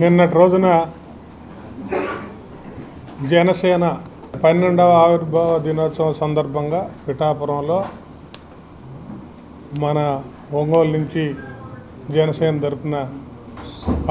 నిన్నటి రోజున జనసేన పన్నెండవ ఆవిర్భావ దినోత్సవం సందర్భంగా పిఠాపురంలో మన ఒంగోలు నుంచి జనసేన తరపున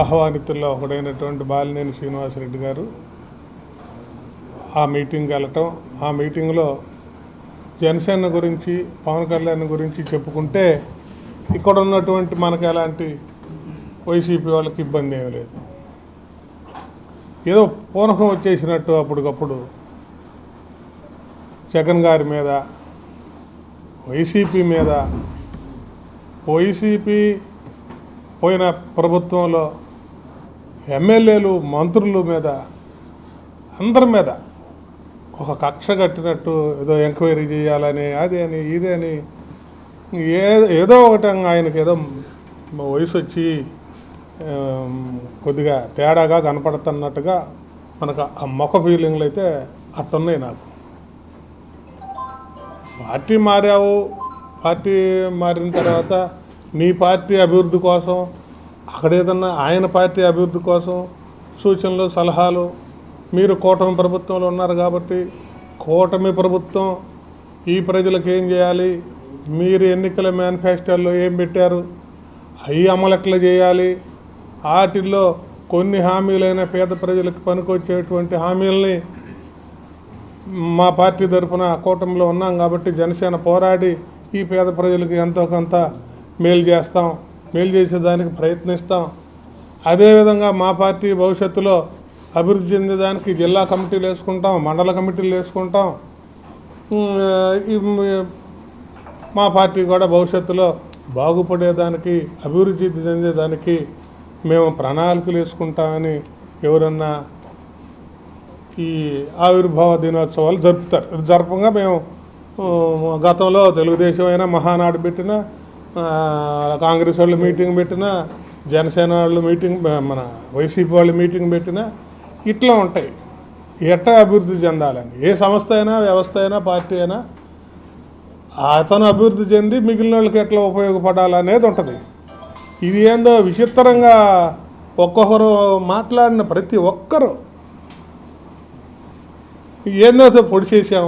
ఆహ్వానితుల్లో ఒకడైనటువంటి బాలినేని శ్రీనివాసరెడ్డి గారు ఆ మీటింగ్కి వెళ్ళటం. ఆ మీటింగ్లో జనసేన గురించి పవన్ కళ్యాణ్ గురించి చెప్పుకుంటే ఇక్కడ ఉన్నటువంటి మనకు ఎలాంటి వైసీపీ వాళ్ళకి ఇబ్బంది ఏమీ లేదు. ఏదో పూనకం వచ్చేసినట్టు అప్పటికప్పుడు జగన్ గారి మీద వైసీపీ మీద వైసీపీ పోయిన ప్రభుత్వంలో ఎమ్మెల్యేలు మంత్రుల మీద అందరి మీద ఒక కక్ష కట్టినట్టు ఏదో ఎంక్వైరీ చేయాలని అది అని ఇది అని ఏదో ఒకటి ఆయనకి ఏదో వయసు వచ్చి కొద్దిగా తేడాగా కనపడుతున్నట్టుగా మనకు ఆ మొక్క ఫీలింగ్లు అయితే అట్టున్నాయి నాకు. పార్టీ మారావు పార్టీ మారిన తర్వాత నీ పార్టీ అభివృద్ధి కోసం అక్కడ ఏదన్నా ఆయన పార్టీ అభివృద్ధి కోసం సూచనలు సలహాలు మీరు కూటమి ప్రభుత్వంలో ఉన్నారు కాబట్టి కూటమి ప్రభుత్వం ఈ ప్రజలకు ఏం చేయాలి? మీరు ఎన్నికల మేనిఫెస్టోలో ఏం పెట్టారు? అవి అమలు ఎట్లా చేయాలి? వాటిల్లో కొన్ని హామీలైన పేద ప్రజలకు పనికొచ్చేటువంటి హామీలని మా పార్టీ తరఫున కూటమిలో ఉన్నాం కాబట్టి జనసేన పోరాడి ఈ పేద ప్రజలకు ఎంతో కొంత మేలు చేస్తాం మేలు చేసేదానికి ప్రయత్నిస్తాం. అదేవిధంగా మా పార్టీ భవిష్యత్తులో అభివృద్ధి చెందేదానికి జిల్లా కమిటీలు వేసుకుంటాం మండల కమిటీలు వేసుకుంటాం. మా పార్టీ కూడా భవిష్యత్తులో బాగుపడేదానికి అభివృద్ధి చెందేదానికి మేము ప్రణాళికలు వేసుకుంటామని ఎవరన్నా ఈ ఆవిర్భావ దినోత్సవాలు జరుపుతారు. జరపంగా మేము గతంలో తెలుగుదేశం అయినా మహానాడు పెట్టిన కాంగ్రెస్ వాళ్ళు మీటింగ్ పెట్టిన జనసేన వాళ్ళు మీటింగ్ మన వైసీపీ వాళ్ళు మీటింగ్ పెట్టిన ఇట్లా ఉంటాయి. ఎట్లా అభివృద్ధి చెందాలని? ఏ సంస్థ అయినా వ్యవస్థ అయినా పార్టీ అయినా అతను అభివృద్ధి చెంది మిగిలిన వాళ్ళకి ఎట్లా ఉపయోగపడాలనేది ఉంటుంది. ఇది ఏందో విచిత్రంగా ఒక్కొక్కరు మాట్లాడిన ప్రతి ఒక్కరు. ఏందో పొడిచేసాం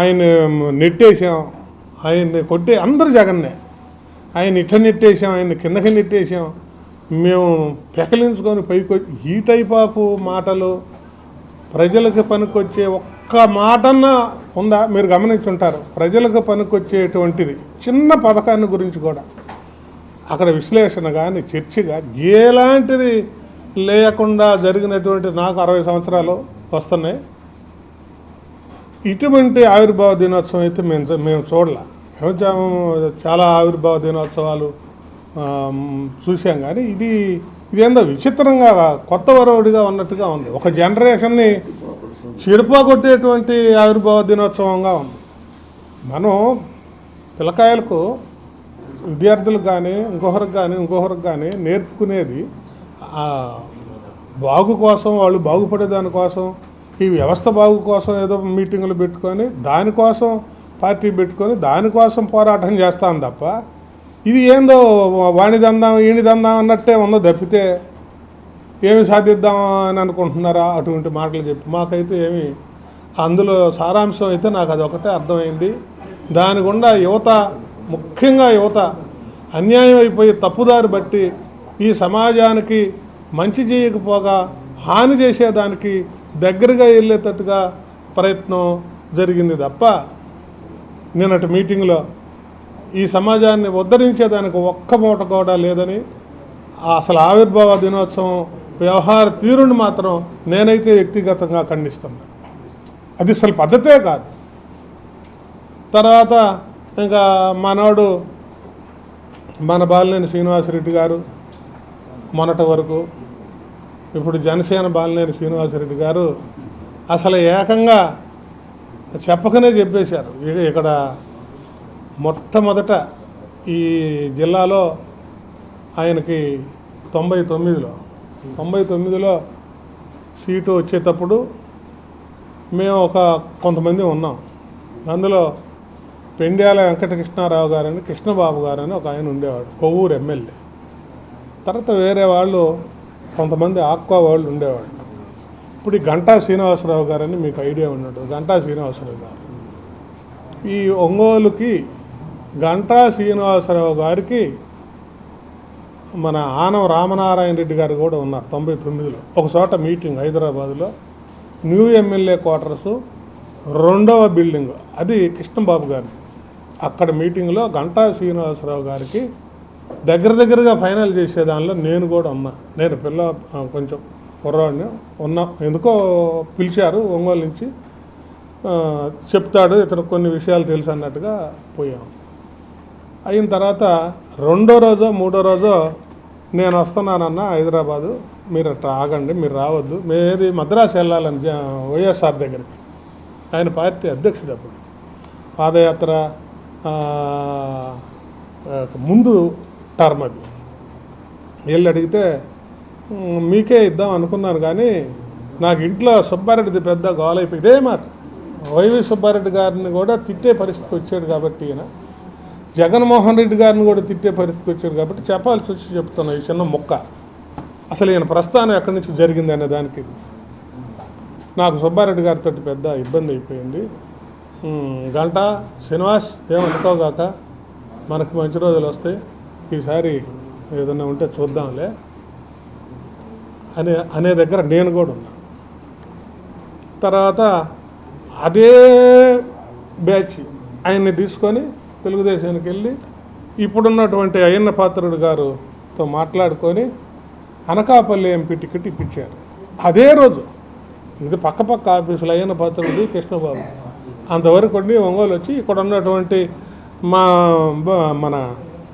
ఆయన నెట్టేసాం ఆయన్ని కొట్టే అందరు జగన్నే. ఆయన ఇట్ట నెట్టేసాం ఆయన కిందకి నెట్టేసాం మేము పెకలించుకొని పైకి ఈ టైప్ ఆఫ్ మాటలు ప్రజలకు పనికొచ్చే ఒక్క మాటన్న ఉందా? మీరు గమనించుంటారు ప్రజలకు పనికొచ్చేటువంటిది చిన్న పథకాన్ని గురించి కూడా. అక్కడ విశ్లేషణ కానీ చర్చ కానీ ఎలాంటిది లేకుండా జరిగినటువంటి నాకు అరవై సంవత్సరాలు వస్తున్నాయి. ఇటువంటి ఆవిర్భావ దినోత్సవం అయితే మేము మేము చూడలే. మేము చాలా ఆవిర్భావ దినోత్సవాలు చూసాం కానీ ఇది ఇదేందో విచిత్రంగా కొత్త వరవడిగా ఉన్నట్టుగా ఉంది. ఒక జనరేషన్ని చెడుపా కొట్టేటువంటి ఆవిర్భావ దినోత్సవంగా ఉంది. మనం పిల్లకాయలకు విద్యార్థులకు కానీ ఇంకొకరికి కానీ ఇంకొకరికి కానీ నేర్పుకునేది బాగు కోసం వాళ్ళు బాగుపడే దానికోసం ఈ వ్యవస్థ బాగు కోసం ఏదో మీటింగులు పెట్టుకొని దానికోసం పార్టీ పెట్టుకొని దానికోసం పోరాటం చేస్తాం తప్ప ఇది ఏందో వాణిదందాం ఈనిదందాం అన్నట్టే ఉందో తప్పితే ఏమి సాధిద్దాం అని అనుకుంటున్నారా? అటువంటి మాటలు చెప్పి మాకైతే ఏమి అందులో సారాంశం అయితే నాకు అది ఒకటే అర్థమైంది. దాని గుండా యువత ముఖ్యంగా యువత అన్యాయం అయిపోయి తప్పుదారి బట్టి ఈ సమాజానికి మంచి చేయకపోగా హాని చేసేదానికి దగ్గరగా వెళ్ళేటట్టుగా ప్రయత్నం జరిగింది తప్ప నిన్నటి మీటింగ్లో ఈ సమాజాన్ని ఉద్ధరించేదానికి ఒక్క మూట కూడా లేదని అసలు ఆవిర్భావ దినోత్సవం వ్యవహార తీరుని మాత్రం నేనైతే వ్యక్తిగతంగా ఖండిస్తున్నాను. అది అసలు పద్ధతే కాదు. తర్వాత ఇంకా మనోడు మన బాలినేని శ్రీనివాసరెడ్డి గారు మొన్నటి వరకు ఇప్పుడు జనసేన బాలినేని శ్రీనివాసరెడ్డి గారు అసలు ఏకంగా చెప్పకనే చెప్పేశారు. ఇక్కడ మొట్టమొదట ఈ జిల్లాలో ఆయనకి తొంభై తొమ్మిదిలో తొంభై తొమ్మిదిలో సీటు వచ్చేటప్పుడు మేము ఒక కొంతమంది ఉన్నాం. అందులో పెండ్యాల వెంకటకృష్ణారావు గారని కృష్ణబాబు గారని ఒక ఆయన ఉండేవాడు కొవ్వూరు ఎమ్మెల్యే. తర్వాత వేరే వాళ్ళు కొంతమంది ఆక్వా వాళ్ళు ఉండేవాళ్ళు. ఇప్పుడు ఈ గంటా శ్రీనివాసరావు గారని మీకు ఐడియా ఉన్నాడు గంటా శ్రీనివాసరావు గారు. ఈ ఒంగోలుకి గంటా శ్రీనివాసరావు గారికి మన ఆనం రామనారాయణ రెడ్డి గారు కూడా ఉన్నారు తొంభై తొమ్మిదిలో. ఒక చోట మీటింగ్ హైదరాబాద్లో. న్యూ ఎమ్మెల్యే క్వార్టర్స్ రెండవ బిల్డింగ్ అది కృష్ణబాబు గారి అక్కడ మీటింగ్లో గంటా శ్రీనివాసరావు గారికి దగ్గర దగ్గరగా ఫైనల్ చేసే దానిలో నేను కూడా ఉన్నా నేను పిల్ల కొంచెం కుర్రాడిని ఉన్నా. ఎందుకో పిలిచారు ఒంగోలు నుంచి. చెప్తాడు ఇతను కొన్ని విషయాలు తెలుసు అన్నట్టుగా పోయాం. అయిన తర్వాత రెండో రోజో మూడో రోజో నేను వస్తున్నానన్న హైదరాబాదు. మీరు అట్లా ఆగండి మీరు రావద్దు. మేది మద్రాసు వెళ్ళాలని వైఎస్ఆర్ దగ్గరికి. ఆయన పార్టీ అధ్యక్షుడు అప్పుడు. పాదయాత్ర ముందు టర్మ్ అది. వీళ్ళు అడిగితే మీకే ఇద్దాం అనుకున్నాను కానీ నాకు ఇంట్లో సుబ్బారెడ్డిది పెద్ద గోలైపోయి ఇదే మాట. వైవి సుబ్బారెడ్డి గారిని కూడా తిట్టే పరిస్థితి వచ్చాడు కాబట్టి ఈయన. జగన్మోహన్ రెడ్డి గారిని కూడా తిట్టే పరిస్థితికి వచ్చాడు కాబట్టి చెప్పాల్సి వచ్చి చెప్తున్నా ఈ చిన్న మొక్క. అసలు ఈయన ప్రస్థానం ఎక్కడి నుంచి జరిగింది అనే దానికి. నాకు సుబ్బారెడ్డి గారితో పెద్ద ఇబ్బంది అయిపోయింది. గంట? శ్రీనివాస్ ఏమనుకోగాక మనకు మంచి రోజులు వస్తాయి. ఈసారి ఏదన్నా ఉంటే చూద్దాంలే. అనే అనే దగ్గర నేను కూడా ఉన్నా. తర్వాత అదే బ్యాచ్ ఆయన్ని తీసుకొని తెలుగుదేశానికి వెళ్ళి ఇప్పుడున్నటువంటి అయ్యన్న పాత్రుడు గారుతో మాట్లాడుకొని అనకాపల్లి ఎంపీ టికెట్ ఇప్పించారు. అదే రోజు ఇది పక్క పక్క ఆఫీసులు అయ్యన్న పాత్రుడిది కృష్ణబాబు. అంతవరకు ఉండి ఒంగోలు వచ్చి ఇక్కడ ఉన్నటువంటి మా మన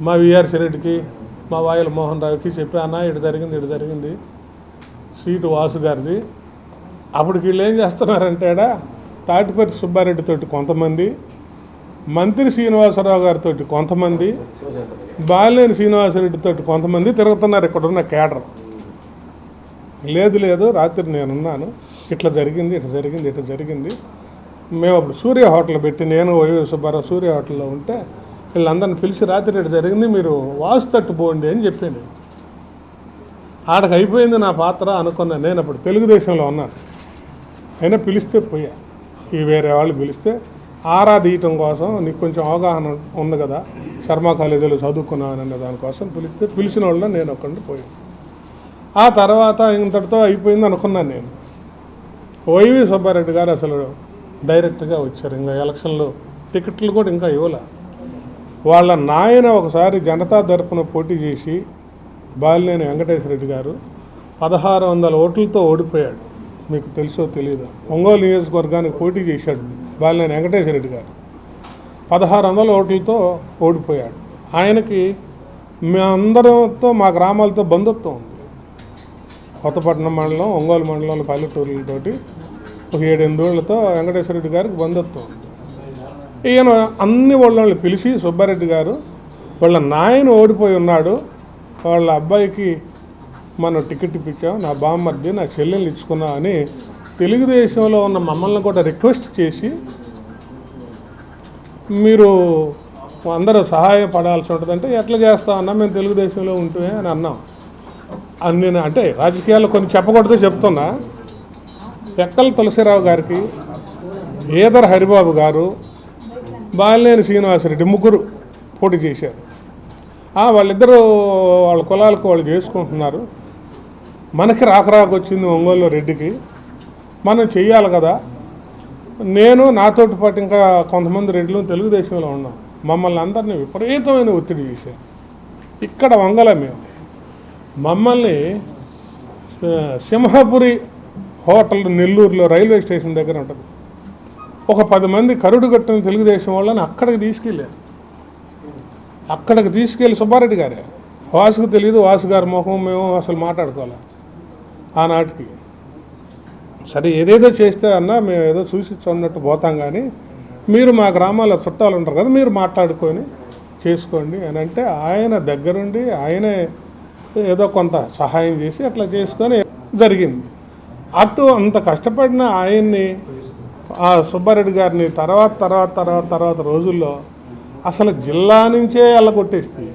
మా విఆర్సి రెడ్డికి మా వాయుల మోహన్ రావుకి చెప్పి అన్న ఇటు జరిగింది ఇటు జరిగింది. సీటు వాసు గారిది. అప్పటికి వీళ్ళు ఏం చేస్తున్నారంటే ఆడ తాటిపర్తి సుబ్బారెడ్డితోటి కొంతమంది మంత్రి శ్రీనివాసరావు గారితో కొంతమంది బాలినేని శ్రీనివాసరెడ్డితో కొంతమంది తిరుగుతున్నారు ఇక్కడ ఉన్న కేడర్. లేదు లేదు రాత్రి నేనున్నాను. ఇట్లా జరిగింది ఇట్లా జరిగింది ఇట్లా జరిగింది. మేము అప్పుడు సూర్య హోటల్ పెట్టి నేను వైవి సుబ్బారావు సూర్య హోటల్లో ఉంటే వీళ్ళందరిని పిలిచి రాత్రి రేటు జరిగింది మీరు వాసు తట్టు పోండి అని చెప్పాను. ఆడకి అయిపోయింది నా పాత్ర అనుకున్నాను నేను అప్పుడు తెలుగుదేశంలో ఉన్నాను. అయినా పిలిస్తే పోయా. ఈ వేరే వాళ్ళు పిలిస్తే ఆరా తీయటం కోసం నీకు కొంచెం అవగాహన ఉంది కదా శర్మ కాలేజీలో చదువుకున్నాను అనే దానికోసం పిలిస్తే పిలిచిన వాళ్ళని నేను ఒక్కడిని పోయాను. ఆ తర్వాత ఇంతటితో అయిపోయింది అనుకున్నాను నేను. వైవి సుబ్బారెడ్డి గారు అసలు డైరెక్ట్గా వచ్చారు. ఇంకా ఎలక్షన్లో టికెట్లు కూడా ఇంకా ఇవ్వలే. వాళ్ళ నాయన ఒకసారి జనతా తరపున పోటీ చేసి బాలినేని వెంకటేశ్వర రెడ్డి గారు పదహారు వందల ఓట్లతో ఓడిపోయాడు. మీకు తెలుసో తెలియదు ఒంగోలు నియోజకవర్గానికి పోటీ చేశాడు బాలినేని వెంకటేశ్వర రెడ్డి గారు. పదహారు వందల ఓట్లతో ఓడిపోయాడు. ఆయనకి మేమందరంతో మా గ్రామాలతో బంధుత్వం ఉంది. కొత్తపట్నం మండలం ఒంగోలు మండలంలో పల్లెటూరులతోటి ఒక ఏడెనిమిది ఏళ్ళతో వెంకటేశ్వర రెడ్డి గారికి బంధుత్వం. ఈయన అన్ని వాళ్ళని పిలిచి సుబ్బారెడ్డి గారు వాళ్ళ నాయన ఓడిపోయి ఉన్నాడు. వాళ్ళ అబ్బాయికి మనం టికెట్ ఇప్పించాం నా బామ్మర్ది నా చెల్లెలు ఇచ్చుకున్నాం అని తెలుగుదేశంలో ఉన్న మమ్మల్ని కూడా రిక్వెస్ట్ చేసి మీరు అందరూ సహాయపడాల్సి ఉంటుందంటే ఎట్లా చేస్తామన్నా మేము తెలుగుదేశంలో ఉంటుమే అని అన్నాం. అని నేను అంటే రాజకీయాల్లో కొన్ని చెప్పకూడదు చెప్తున్నా. ఎక్కల తులసిరావు గారికి ఈదర్ హరిబాబు గారు బాలినేని శ్రీనివాసరెడ్డి ముగ్గురు పోటీ చేశారు. వాళ్ళిద్దరూ వాళ్ళ కులాలకు వాళ్ళు చేసుకుంటున్నారు. మనకి రాక రాక వచ్చింది ఒంగోలు రెడ్డికి. మనం చెయ్యాలి కదా. నేను నాతోటి పాటు ఇంకా కొంతమంది రెడ్లు తెలుగుదేశంలో ఉన్నాం. మమ్మల్ని అందరినీ విపరీతమైన ఒత్తిడి చేశారు. ఇక్కడ వంగల మేము మమ్మల్ని సింహపురి హోటల్ నెల్లూరులో రైల్వే స్టేషన్ దగ్గర ఉంటుంది. ఒక పది మంది కరుడు కట్టిన తెలుగుదేశం వాళ్ళని అక్కడికి తీసుకెళ్ళారు. అక్కడికి తీసుకెళ్ళి సుబ్బారెడ్డి గారే వాసుకు తెలియదు వాసు గారి ముఖం మేము అసలు మాట్లాడుకోవాలి? ఆనాటికి. సరే ఏదేదో చేస్తే అన్నా మేము ఏదో చూసి చూడనట్టు పోతాం కానీ మీరు మా గ్రామాల్లో చుట్టాలు ఉంటారు కదా మీరు మాట్లాడుకొని చేసుకోండి అని అంటే ఆయన దగ్గరుండి ఆయనే ఏదో కొంత సహాయం చేసి అట్లా చేసుకొని జరిగింది. అటు అంత కష్టపడిన ఆయన్ని ఆ సుబ్బారెడ్డి గారిని తర్వాత తర్వాత తర్వాత తర్వాత రోజుల్లో అసలు జిల్లా నుంచే కొట్టేస్తాయి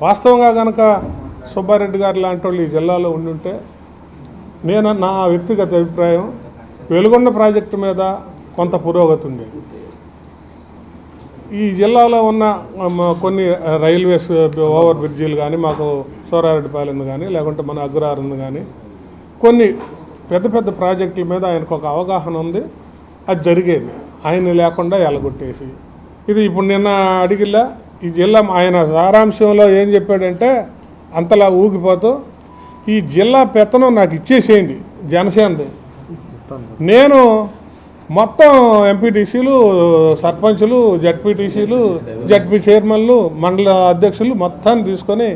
వాస్తవంగా కనుక సుబ్బారెడ్డి గారు లాంటి వాళ్ళు ఈ జిల్లాలో ఉండుంటే నేను నా వ్యక్తిగత అభిప్రాయం వెలుగొండ ప్రాజెక్టు మీద కొంత పురోగతి ఉండేది. ఈ జిల్లాలో ఉన్న కొన్ని రైల్వేస్ ఓవర్ బ్రిడ్జీలు కానీ మాకు సోరారెడ్డిపాలెంది కానీ లేకుంటే మన అగ్రహారంది కానీ కొన్ని పెద్ద పెద్ద ప్రాజెక్టుల మీద ఆయనకు ఒక అవగాహన ఉంది. అది జరిగేది. ఆయన లేకుండా ఎలగొట్టేసి. ఇది ఇప్పుడు నిన్న అడిగిల్లా ఈ జిల్లా ఆయన సారాంశంలో ఏం చెప్పాడంటే అంతలా ఊగిపోతూ ఈ జిల్లా పెత్తనం నాకు ఇచ్చేసేయండి జనసేనది. నేను మొత్తం ఎంపీటీసీలు సర్పంచ్లు జడ్పీటీసీలు జడ్పీ చైర్మన్లు మండల అధ్యక్షులు మొత్తాన్ని తీసుకొని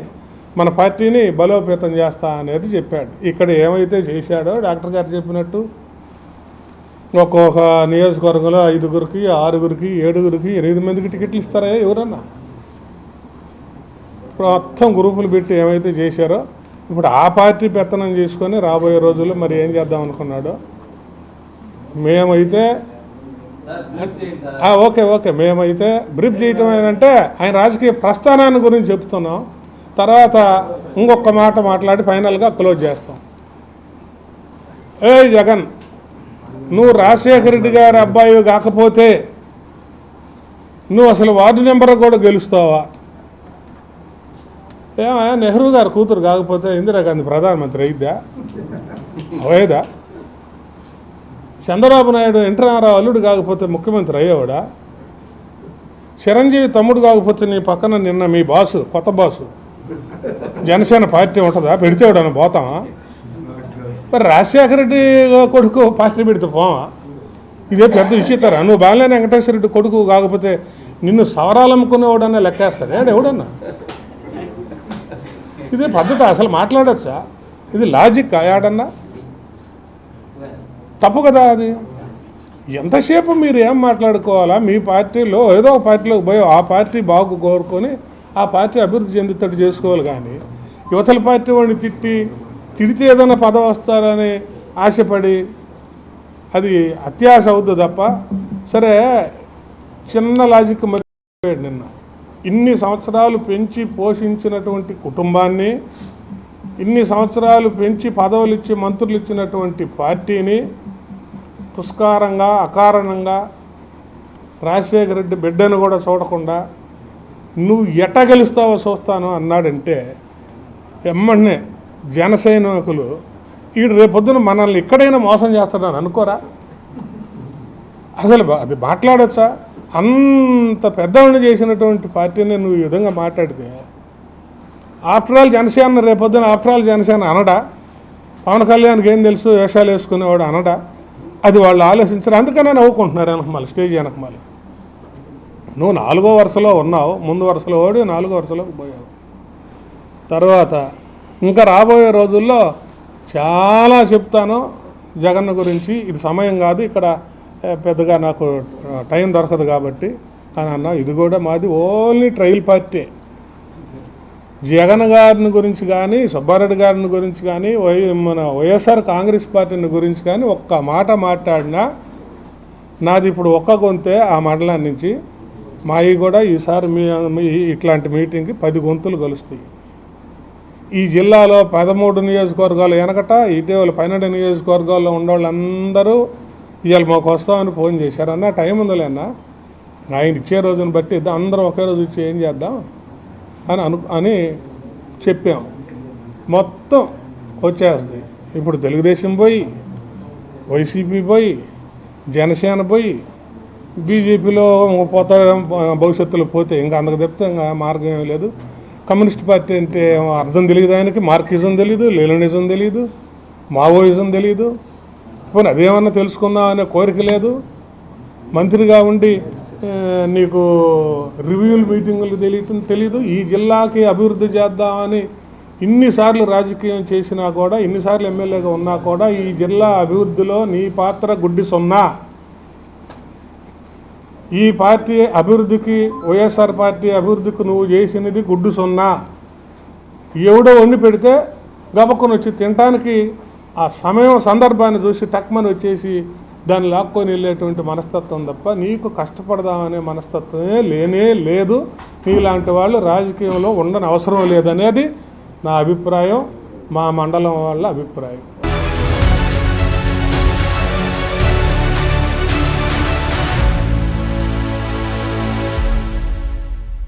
మన పార్టీని బలోపేతం చేస్తా అనేది చెప్పాడు. ఇక్కడ ఏమైతే చేశాడో డాక్టర్ గారు చెప్పినట్టు ఒక్కొక్క నియోజకవర్గంలో ఐదుగురికి ఆరుగురికి ఏడుగురికి ఎనిమిది మందికి టికెట్లు ఇస్తారా ఎవరన్నా? మొత్తం గ్రూపులు పెట్టి ఏమైతే చేశారో ఇప్పుడు ఆ పార్టీ పెత్తనం చేసుకొని రాబోయే రోజుల్లో మరి ఏం చేద్దాం అనుకున్నాడో? మేమైతే ఓకే ఓకే. మేమైతే బ్రీఫ్ చేయటం ఏంటంటే ఆయన రాజకీయ ప్రస్థానాన్ని గురించి చెప్తున్నాం. తర్వాత ఇంకొక మాట మాట్లాడి ఫైనల్గా క్లోజ్ చేస్తాం. ఏ జగన్ నువ్వు రాజశేఖర రెడ్డి గారి అబ్బాయి కాకపోతే నువ్వు అసలు వార్డు నెంబర్ కూడా గెలుస్తావా? ఏమా నెహ్రూ గారు కూతురు కాకపోతే ఇందిరాగాంధీ ప్రధానమంత్రి అయిద్దా అయ్యేదా చంద్రబాబు నాయుడు ఎన్టీ అల్లుడు కాకపోతే ముఖ్యమంత్రి అయ్యేవాడా? చిరంజీవి తమ్ముడు కాకపోతే నీ పక్కన నిన్న మీ బాసు కొత్త బాసు. జనసేన పార్టీ ఉంటుందా? పెడితే ఎవడన్నా పోతామా మరి రాజశేఖర రెడ్డి కొడుకు పార్టీ పెడితే పోవా? ఇదే పెద్ద విచిత్రం. నువ్వు బాగాలేని వెంకటేశ్వర రెడ్డి కొడుకు కాకపోతే నిన్ను సవరాలమ్ముకునేవాడన్నా లెక్కేస్తాడు? ఏడు ఎవడన్నా? ఇదే పద్ధతి అసలు మాట్లాడచ్చా? ఇది లాజిక్ ఆడన్నా తప్పు కదా అది. ఎంతసేపు మీరు ఏం మాట్లాడుకోవాలా? మీ పార్టీలో ఏదో ఒక పార్టీలోకి పోయి ఆ పార్టీ బాగు కోరుకొని ఆ పార్టీ అభివృద్ధి చెందుతట్టు చేసుకోవాలి కానీ యువతల పార్టీ వాడిని తిట్టి తిడితే ఏదైనా పదవి వస్తారని ఆశపడి అది అత్యాశ అవుద్ది తప్ప సరే చిన్న లాజిక్ మరి నిన్న. ఇన్ని సంవత్సరాలు పెంచి పోషించినటువంటి కుటుంబాన్ని ఇన్ని సంవత్సరాలు పెంచి పదవులు ఇచ్చి మంత్రులు ఇచ్చినటువంటి పార్టీని తుస్కారంగా అకారణంగా రాజశేఖర రెడ్డి బిడ్డను కూడా చూడకుండా నువ్వు ఎట్ట గెలుస్తావో చూస్తాను అన్నాడంటే ఎమ్మన్నే జనసైనికులు ఈడు రేపొద్దున మనల్ని ఇక్కడైనా మోసం చేస్తాడని అనుకోరా? అసలు బా- అది మాట్లాడచ్చా? అంత పెద్దవాడిని చేసినటువంటి పార్టీని నువ్వు ఈ విధంగా మాట్లాడితే ఆఫ్టర్ ఆల్ జనసేన రేపొద్దున ఆఫ్టర్ ఆల్ జనసేన అనడా? పవన్ కళ్యాణ్కి ఏం తెలుసు? వేషాలు వేసుకునేవాడు అనడా? అది వాళ్ళు ఆలోచించరు. అందుకనే నవ్వుకుంటున్నారు వెనకమాల స్టేజ్ వెనకమాల నువ్వు నాలుగో వరుసలో ఉన్నావు ముందు వరుసలో ఓడి నాలుగో వరుసలోకి పోయావు. తర్వాత ఇంకా రాబోయే రోజుల్లో చాలా చెప్తాను జగన్ గురించి. ఇది సమయం కాదు ఇక్కడ పెద్దగా నాకు టైం దొరకదు కాబట్టి. అని అన్నా ఇది కూడా మాది ఓన్లీ ట్రయల్ పార్టీ. జగన్ గారిని గురించి కానీ సుబ్బారెడ్డి గారిని గురించి కానీ వై మన వైఎస్ఆర్ కాంగ్రెస్ పార్టీని గురించి కానీ ఒక్క మాట మాట్లాడినా నాది ఇప్పుడు ఒక్క గొంతే ఆ మండలం నుంచి. మావి కూడా ఈసారి మీ ఇట్లాంటి మీటింగ్కి పది గొంతులు కలుస్తాయి ఈ జిల్లాలో పదమూడు నియోజకవర్గాలు వెనకట ఇటీవల పన్నెండు నియోజకవర్గాల్లో ఉన్నవాళ్ళందరూ ఇవాళ మాకు వస్తామని ఫోన్ చేశారు. అన్న టైం ఉందిలే అన్న. ఆయన ఇచ్చే రోజుని బట్టి ఇద్దాం అందరం ఒకే రోజు ఇచ్చి ఏం చేద్దాం అని అను అని చెప్పాం. మొత్తం వచ్చేస్తుంది. ఇప్పుడు తెలుగుదేశం పోయి వైసీపీ పోయి జనసేన పోయి బీజేపీలో పోతాడు భవిష్యత్తులో పోతే ఇంకా అందుకు చెప్తే ఇంకా మార్గం ఏమీ లేదు. కమ్యూనిస్ట్ పార్టీ అంటే ఏమో అర్థం తెలియదు ఆయనకి మార్కిజం తెలియదు లేలనిజం తెలియదు మావోయిజం తెలియదు పోనీ అదేమన్నా తెలుసుకుందాం అనే కోరిక లేదు. మంత్రిగా ఉండి నీకు రివ్యూల్ మీటింగులు తెలియటం తెలీదు. ఈ జిల్లాకి అభివృద్ధి చేద్దామని ఇన్నిసార్లు రాజకీయం చేసినా కూడా ఇన్నిసార్లు ఎమ్మెల్యేగా ఉన్నా కూడా ఈ జిల్లా అభివృద్ధిలో నీ పాత్ర గుడ్డి సున్నా. ఈ పార్టీ అభివృద్ధికి వైఎస్ఆర్ పార్టీ అభివృద్ధికి నువ్వు చేసినది గుడ్డు సున్నా. ఎవడో వండి పెడితే గబక్కుని వచ్చి తినటానికి ఆ సమయం సందర్భాన్ని చూసి టక్మని వచ్చేసి దాన్ని లాక్కొని వెళ్ళేటువంటి మనస్తత్వం తప్ప నీకు కష్టపడదామనే మనస్తత్వమే లేనే లేదు. నీలాంటి వాళ్ళు రాజకీయంలో ఉండని అవసరం లేదనేది నా అభిప్రాయం మా మండలం వాళ్ళ అభిప్రాయం.